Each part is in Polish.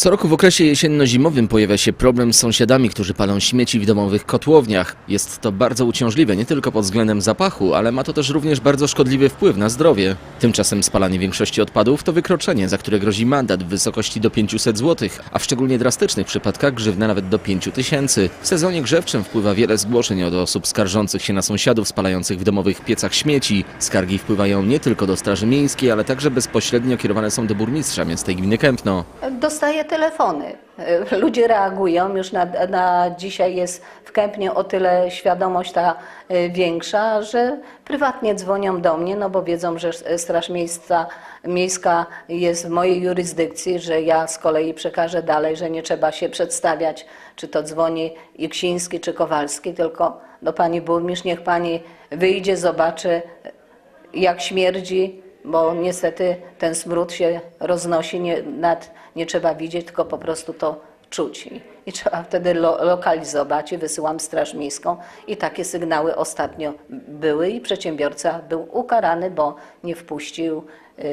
Co roku w okresie jesienno-zimowym pojawia się problem z sąsiadami, którzy palą śmieci w domowych kotłowniach. Jest to bardzo uciążliwe nie tylko pod względem zapachu, ale ma to też również bardzo szkodliwy wpływ na zdrowie. Tymczasem spalanie większości odpadów to wykroczenie, za które grozi mandat w wysokości do 500 zł, a w szczególnie drastycznych przypadkach grzywna nawet do 5 tysięcy. W sezonie grzewczym wpływa wiele zgłoszeń od osób skarżących się na sąsiadów spalających w domowych piecach śmieci. Skargi wpływają nie tylko do Straży Miejskiej, ale także bezpośrednio kierowane są do burmistrza miasta gminy Kępno. Dostaję telefony. Y, Ludzie reagują, już na, na dzisiaj jest w Kępnie o tyle świadomość ta y, większa, że prywatnie dzwonią do mnie, no bo wiedzą, że Straż Miejska, Miejska jest w mojej jurysdykcji, że ja z kolei przekażę dalej, że nie trzeba się przedstawiać, czy to dzwoni Iksiński, czy Kowalski, tylko do pani burmistrz, niech pani wyjdzie, zobaczy, jak śmierdzi, bo niestety ten smród się roznosi, nie, nad, nie trzeba widzieć, tylko po prostu to czuć. I, i trzeba wtedy lo, lokalizować i wysyłam Straż Miejską i takie sygnały ostatnio były i przedsiębiorca był ukarany, bo nie wpuścił yy,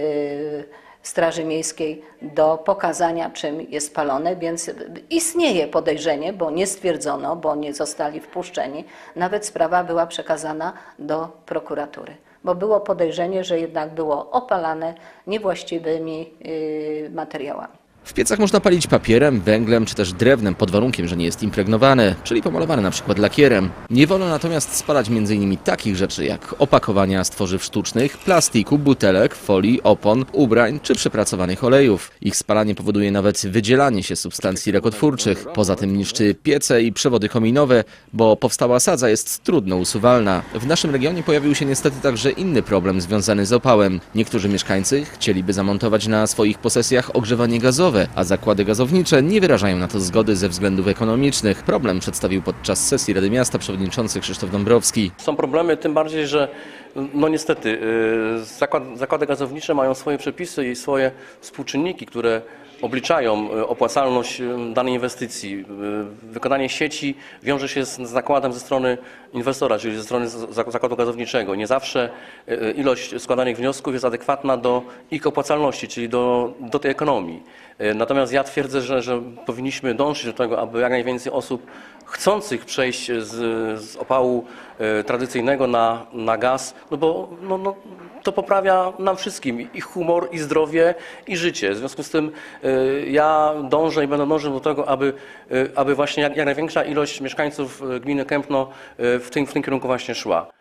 Straży Miejskiej do pokazania, czym jest palone, więc istnieje podejrzenie, bo nie stwierdzono, bo nie zostali wpuszczeni. Nawet sprawa była przekazana do prokuratury, bo było podejrzenie, że jednak było opalane niewłaściwymi yy, materiałami. W piecach można palić papierem, węglem czy też drewnem pod warunkiem, że nie jest impregnowane, czyli pomalowane na przykład lakierem. Nie wolno natomiast spalać m.in. takich rzeczy jak opakowania z tworzyw sztucznych, plastiku, butelek, folii, opon, ubrań czy przepracowanych olejów. Ich spalanie powoduje nawet wydzielanie się substancji rakotwórczych. Poza tym niszczy piece i przewody kominowe, bo powstała sadza jest trudno usuwalna. W naszym regionie pojawił się niestety także inny problem związany z opałem. Niektórzy mieszkańcy chcieliby zamontować na swoich posesjach ogrzewanie gazowe, a zakłady gazownicze nie wyrażają na to zgody ze względów ekonomicznych. Problem przedstawił podczas sesji Rady Miasta przewodniczący Krzysztof Dąbrowski. Są problemy, tym bardziej, że no niestety y, zakład, zakłady gazownicze mają swoje przepisy i swoje współczynniki, które obliczają y, opłacalność y, danej inwestycji. Wykonanie sieci wiąże się z nakładem ze strony inwestora, czyli ze strony zakładu gazowniczego. Nie zawsze ilość składanych wniosków jest adekwatna do ich opłacalności, czyli do, do tej ekonomii. Natomiast ja twierdzę, że, że powinniśmy dążyć do tego, aby jak najwięcej osób chcących przejść z, z opału tradycyjnego na, na gaz, no bo no, no, to poprawia nam wszystkim i humor, i zdrowie, i życie. W związku z tym e, ja dążę i będę dążył do tego, aby, e, aby właśnie jak, jak największa ilość mieszkańców e, gminy Kępno w tym, w tym kierunku właśnie szła.